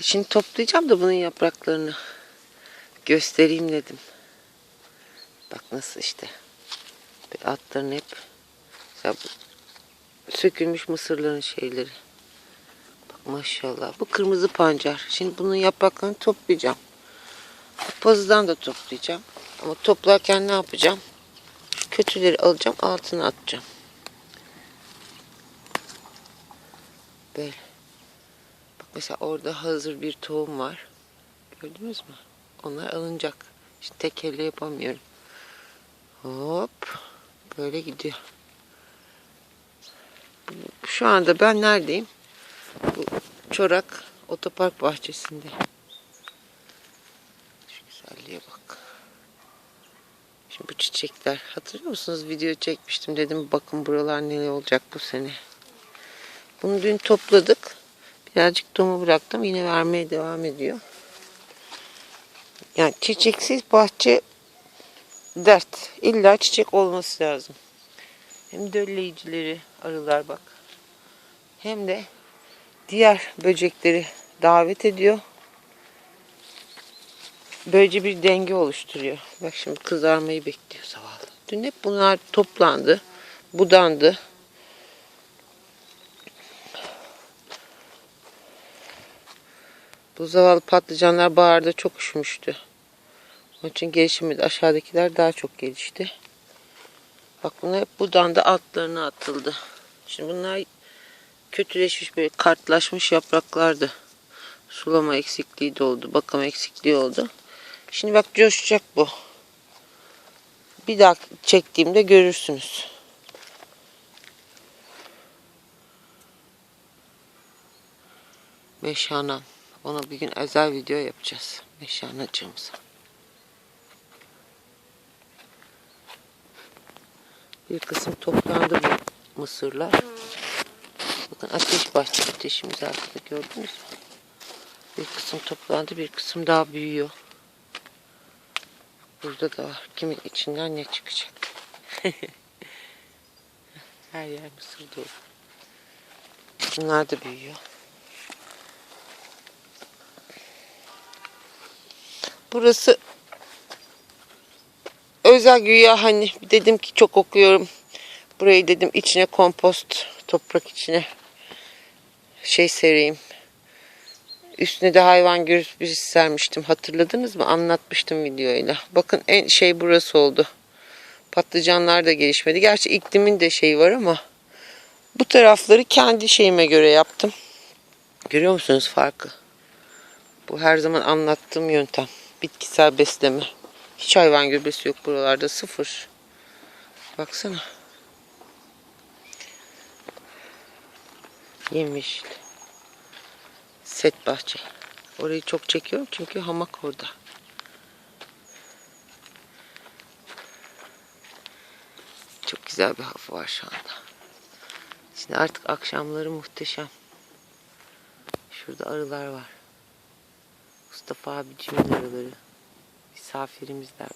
Şimdi toplayacağım da bunun yapraklarını göstereyim dedim. Bak nasıl işte. Bir altların hep sökülmüş mısırların şeyleri. Bak maşallah. Bu kırmızı pancar. Şimdi bunun yapraklarını toplayacağım. Pazıdan da toplayacağım. Ama toplarken ne yapacağım? Şu kötüleri alacağım altına atacağım. Böyle. Mesela orada hazır bir tohum var. Gördünüz mü? Onlar alınacak. Şimdi tek elle yapamıyorum. Hop. Böyle gidiyor. Şu anda ben neredeyim? Bu Çorak Otopark bahçesinde. Şu güzelliğe bak. Şimdi bu çiçekler. Hatırlıyor musunuz? Video çekmiştim. Dedim bakın buralar ne olacak bu sene. Bunu dün topladık. Birazcık tohumu bıraktım. Yine vermeye devam ediyor. Yani çiçeksiz bahçe dert. İlla çiçek olması lazım. Hem dölleyicileri, arılar bak. Hem de diğer böcekleri davet ediyor. Böylece bir denge oluşturuyor. Bak şimdi kızarmayı bekliyor zavallı. Dün hep bunlar toplandı, budandı. Bu zavallı patlıcanlar baharda çok üşümüştü. Onun için gelişimde aşağıdakiler daha çok gelişti. Bak bunlar hep budandı altlarına atıldı. Şimdi bunlar kötüleşmiş böyle kartlaşmış yapraklardı. Sulama eksikliği de oldu. Bakım eksikliği oldu. Şimdi bak coşacak bu. Bir daha çektiğimde görürsünüz. Meşanam. Ona bir gün özel video yapacağız. Meşanacığımıza. Bir kısım toplandı bu mısırlar. Bakın ateş bahçe ateşimiz arkada gördünüz mü? Bir kısım toplandı, bir kısım daha büyüyor. Burada da var. Kimin içinden ne çıkacak? Her yer mısır dolu. Bunlar da büyüyor. Burası özel güya hani dedim ki çok okuyorum. Burayı dedim içine kompost, toprak içine şey sereyim. Üstüne de hayvan bir sermiştim. Hatırladınız mı? Anlatmıştım videoyla. Bakın en şey burası oldu. Patlıcanlar da gelişmedi. Gerçi iklimin de şeyi var ama bu tarafları kendi şeyime göre yaptım. Görüyor musunuz farkı? Bu her zaman anlattığım yöntem. Bitkisel besleme. Hiç hayvan gübresi yok buralarda. Sıfır. Baksana. Yemyeşil. Set bahçe. Orayı çok çekiyorum çünkü hamak orada. Çok güzel bir hava var şu anda. Şimdi artık akşamları muhteşem. Şurada arılar var. Mustafa abicimin arıları. Misafirimizler.